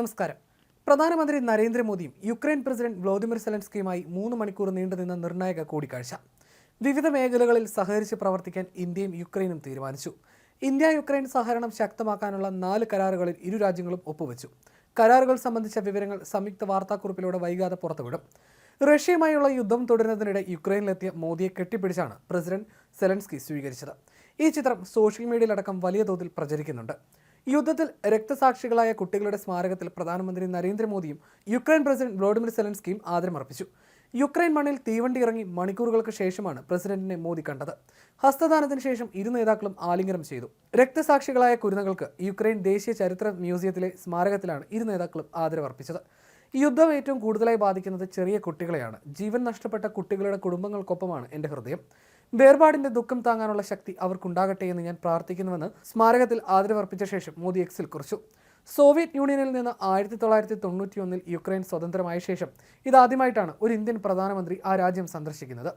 നമസ്കാരം. പ്രധാനമന്ത്രി നരേന്ദ്രമോദിയും യുക്രൈൻ പ്രസിഡന്റ് വ്ളോദിമിർ സെലൻസ്കിയുമായി മൂന്ന് മണിക്കൂർ നീണ്ടുനിന്ന നിർണായക കൂടിക്കാഴ്ച. വിവിധ മേഖലകളിൽ സഹകരിച്ച് പ്രവർത്തിക്കാൻ ഇന്ത്യയും യുക്രൈനും തീരുമാനിച്ചു. ഇന്ത്യ യുക്രൈൻ സഹകരണം ശക്തമാക്കാനുള്ള നാല് കരാറുകളിൽ ഇരു രാജ്യങ്ങളും ഒപ്പുവെച്ചു. കരാറുകൾ സംബന്ധിച്ച വിവരങ്ങൾ സംയുക്ത വാർത്താക്കുറിപ്പിലൂടെ വൈകാതെ പുറത്തുവിടും. റഷ്യയുമായുള്ള യുദ്ധം തുടരുന്നതിനിടെ യുക്രൈനിലെത്തിയ മോദിയെ കെട്ടിപ്പിടിച്ചാണ് പ്രസിഡന്റ് സെലൻസ്കി സ്വീകരിച്ചത്. ഈ ചിത്രം സോഷ്യൽ മീഡിയയിലടക്കം വലിയ തോതിൽ പ്രചരിക്കുന്നുണ്ട്. യുദ്ധത്തിൽ രക്തസാക്ഷികളായ കുട്ടികളുടെ സ്മാരകത്തിൽ പ്രധാനമന്ത്രി നരേന്ദ്രമോദിയും യുക്രൈൻ പ്രസിഡന്റ് വ്ളോഡിമിർ സെലൻസ്കിയും ആദരമർപ്പിച്ചു. യുക്രൈൻ മണ്ണിൽ തീവണ്ടി ഇറങ്ങി മണിക്കൂറുകൾക്ക് ശേഷമാണ് പ്രസിഡന്റിനെ മോദി കണ്ടത്. ഹസ്തദാനത്തിന് ശേഷം ഇരു നേതാക്കളും ആലിംഗനം ചെയ്തു. രക്തസാക്ഷികളായ കുരുന്നുകൾക്ക് യുക്രൈൻ ദേശീയ ചരിത്ര മ്യൂസിയത്തിലെ സ്മാരകത്തിലാണ് ഇരു നേതാക്കളും ആദരവർപ്പിച്ചത് യുദ്ധം ഏറ്റവും കൂടുതലായി ബാധിക്കുന്നത് ചെറിയ കുട്ടികളെയാണ്. ജീവൻ നഷ്ടപ്പെട്ട കുട്ടികളുടെ കുടുംബങ്ങൾക്കൊപ്പമാണ് എന്റെ ഹൃദയം. വേർപാടിന്റെ ദുഃഖം താങ്ങാനുള്ള ശക്തി അവർക്കുണ്ടാകട്ടെ എന്ന് ഞാൻ പ്രാർത്ഥിക്കുന്നുവെന്ന് സ്മാരകത്തിൽ ആദരവർപ്പിച്ച ശേഷം മോദി എക്സിൽ കുറിച്ചു. സോവിയറ്റ് യൂണിയനിൽ നിന്ന് ആയിരത്തി തൊള്ളായിരത്തി തൊണ്ണൂറ്റി ഒന്നിൽ യുക്രൈൻ സ്വതന്ത്രമായ ശേഷം ഇതാദ്യമായിട്ടാണ് ഒരു ഇന്ത്യൻ പ്രധാനമന്ത്രി ആ രാജ്യം സന്ദർശിക്കുന്നത്.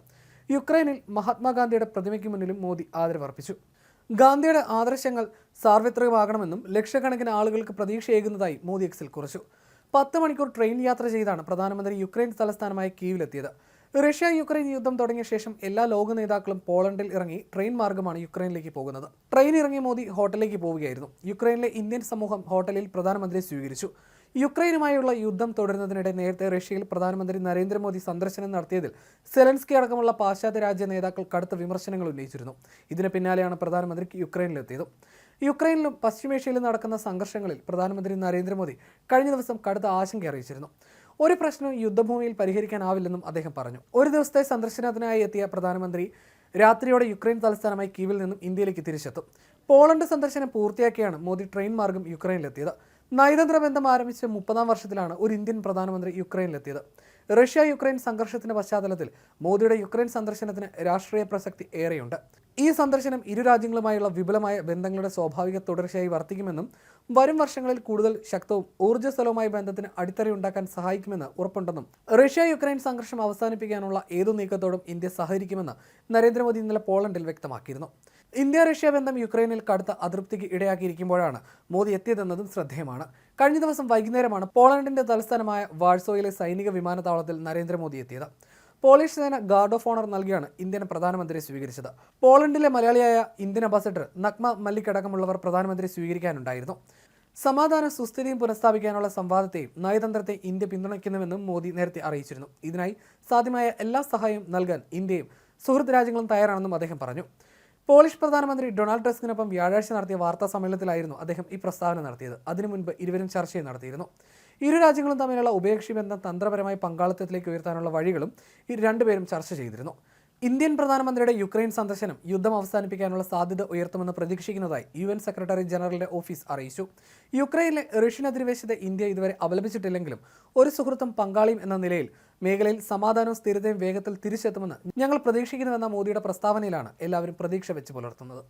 യുക്രൈനിൽ മഹാത്മാഗാന്ധിയുടെ പ്രതിമയ്ക്ക് മുന്നിലും മോദി ആദരവർപ്പിച്ചു. ഗാന്ധിയുടെ ആദർശങ്ങൾ സാർവത്രികമാകണമെന്നും ലക്ഷക്കണക്കിന് ആളുകൾക്ക് പ്രതീക്ഷയേകുന്നതായി മോദി എക്സിൽ കുറിച്ചു. പത്ത് മണിക്കൂർ ട്രെയിൻ യാത്ര ചെയ്താണ് പ്രധാനമന്ത്രി യുക്രൈൻ തലസ്ഥാനമായ കീവിലെത്തിയത്. റഷ്യ യുക്രൈൻ യുദ്ധം തുടങ്ങിയ ശേഷം എല്ലാ ലോക നേതാക്കളും പോളണ്ടിൽ ഇറങ്ങി ട്രെയിൻ മാർഗമാണ് യുക്രൈനിലേക്ക് പോകുന്നത്. ട്രെയിൻ ഇറങ്ങി മോദി ഹോട്ടലിലേക്ക് പോവുകയായിരുന്നു. യുക്രൈനിലെ ഇന്ത്യൻ സമൂഹം ഹോട്ടലിൽ പ്രധാനമന്ത്രി സ്വീകരിച്ചു. യുക്രൈനുമായുള്ള യുദ്ധം തുടരുന്നതിനിടെ നേരത്തെ റഷ്യയിൽ പ്രധാനമന്ത്രി നരേന്ദ്രമോദി സന്ദർശനം നടത്തിയതിൽ സെലൻസ്കി അടക്കമുള്ള പാശ്ചാത്യ രാജ്യ നേതാക്കൾ കടുത്ത വിമർശനങ്ങൾ ഉന്നയിച്ചിരുന്നു. ഇതിന് പിന്നാലെയാണ് പ്രധാനമന്ത്രി യുക്രൈനിലെത്തിയത് യുക്രൈനിലും പശ്ചിമേഷ്യയിലും നടക്കുന്ന സംഘർഷങ്ങളിൽ പ്രധാനമന്ത്രി നരേന്ദ്രമോദി കഴിഞ്ഞ ദിവസം കടുത്ത ആശങ്ക അറിയിച്ചിരുന്നു. ഒരു പ്രശ്നം യുദ്ധഭൂമിയിൽ പരിഹരിക്കാനാവില്ലെന്നും അദ്ദേഹം പറഞ്ഞു. ഒരു ദിവസത്തെ സന്ദർശനത്തിനായി എത്തിയ പ്രധാനമന്ത്രി രാത്രിയോടെ യുക്രൈൻ തലസ്ഥാനമായി കീവിൽ നിന്നും ഇന്ത്യയിലേക്ക് തിരിച്ചെത്തും. പോളണ്ട് സന്ദർശനം പൂർത്തിയാക്കിയാണ് മോദി ട്രെയിൻ മാർഗം യുക്രൈനിലെത്തിയത്. നയതന്ത്ര ബന്ധം ആരംഭിച്ച മുപ്പതാം വർഷത്തിലാണ് ഒരു ഇന്ത്യൻ പ്രധാനമന്ത്രി യുക്രൈനിലെത്തിയത്. റഷ്യ യുക്രൈൻ സംഘർഷത്തിന്റെ പശ്ചാത്തലത്തിൽ മോദിയുടെ യുക്രൈൻ സന്ദർശനത്തിന് രാഷ്ട്രീയ പ്രസക്തി ഏറെയുണ്ട്. ഈ സന്ദർശനം ഇരു രാജ്യങ്ങളുമായുള്ള വിപുലമായ ബന്ധങ്ങളുടെ സ്വാഭാവിക തുടർച്ചയായി വർത്തിക്കുമെന്നും വരും വർഷങ്ങളിൽ കൂടുതൽ ശക്തവും ഊർജസ്വലവുമായ ബന്ധത്തിന് അടിത്തറയുണ്ടാക്കാൻ സഹായിക്കുമെന്ന് ഉറപ്പുണ്ടെന്നും റഷ്യ യുക്രൈൻ സംഘർഷം അവസാനിപ്പിക്കാനുള്ള ഏതു നീക്കത്തോടും ഇന്ത്യ സഹകരിക്കുമെന്ന് നരേന്ദ്രമോദി ഇന്നലെ പോളണ്ടിൽ വ്യക്തമാക്കിയിരുന്നു. ഇന്ത്യ റഷ്യ ബന്ധം യുക്രൈനിൽ കടുത്ത അതൃപ്തിക്ക് ഇടയാക്കിയിരിക്കുമ്പോഴാണ് മോദി എത്തിയതെന്നതും ശ്രദ്ധേയമാണ്. കഴിഞ്ഞ ദിവസം വൈകുന്നേരമാണ് പോളണ്ടിന്റെ തലസ്ഥാനമായ വാഴ്സോയിലെ സൈനിക വിമാനത്താവളത്തിൽ നരേന്ദ്രമോദി എത്തിയത്. പോളിഷ് സേന ഗാർഡ് ഓഫ് ഓണർ നൽകിയാണ് ഇന്ത്യൻ പ്രധാനമന്ത്രിയെ സ്വീകരിച്ചത്. പോളണ്ടിലെ മലയാളിയായ ഇന്ത്യൻ അംബാസഡർ നഗ്മ മല്ലിക് അടക്കമുള്ളവർ പ്രധാനമന്ത്രി സ്വീകരിക്കാനുണ്ടായിരുന്നു. സമാധാന സുസ്ഥിതിയും പുനഃസ്ഥാപിക്കാനുള്ള സംവാദത്തെയും നയതന്ത്രത്തെ ഇന്ത്യ പിന്തുണയ്ക്കുന്നുവെന്നും മോദി നേരത്തെ അറിയിച്ചിരുന്നു. ഇതിനായി സാധ്യമായ എല്ലാ സഹായവും നൽകാൻ ഇന്ത്യയും സുഹൃത്ത് രാജ്യങ്ങളും തയ്യാറാണെന്നും അദ്ദേഹം പറഞ്ഞു. പോളിഷ് പ്രധാനമന്ത്രി ഡൊണാൾഡ് ടസ്കിനൊപ്പം വ്യാഴാഴ്ച നടത്തിയ വാർത്താ സമ്മേളനത്തിലായിരുന്നു അദ്ദേഹം ഈ പ്രസ്താവന നടത്തിയത്. അതിനു മുൻപ് ഇരുവരും ചർച്ചയും നടത്തിയിരുന്നു. ഇരു രാജ്യങ്ങളും തമ്മിലുള്ള ഉഭയകക്ഷി ബന്ധം തന്ത്രപരമായ പങ്കാളിത്തത്തിലേക്ക് ഉയർത്താനുള്ള വഴികളും ഈ രണ്ടുപേരും ചർച്ച ചെയ്തിരുന്നു. ഇന്ത്യൻ പ്രധാനമന്ത്രിയുടെ യുക്രൈൻ സന്ദർശനം യുദ്ധം അവസാനിപ്പിക്കാനുള്ള സാധ്യത ഉയർത്തുമെന്ന് പ്രതീക്ഷിക്കുന്നതായി യു എൻ സെക്രട്ടറി ജനറലിന്റെ ഓഫീസ് അറിയിച്ചു. യുക്രൈനിലെ റഷ്യൻ അധിനിവേശത്തെ ഇന്ത്യ ഇതുവരെ അപലപിച്ചിട്ടില്ലെങ്കിലും ഒരു സുഹൃത്തും പങ്കാളിയും എന്ന നിലയിൽ മേഖലയിൽ സമാധാനവും സ്ഥിരതയും വേഗത്തിൽ തിരിച്ചെത്തുമെന്ന് ഞങ്ങൾ പ്രതീക്ഷിക്കുന്നുവെന്ന മോദിയുടെ പ്രസ്താവനയിലാണ് എല്ലാവരും പ്രതീക്ഷ വെച്ച് പുലർത്തുന്നത്.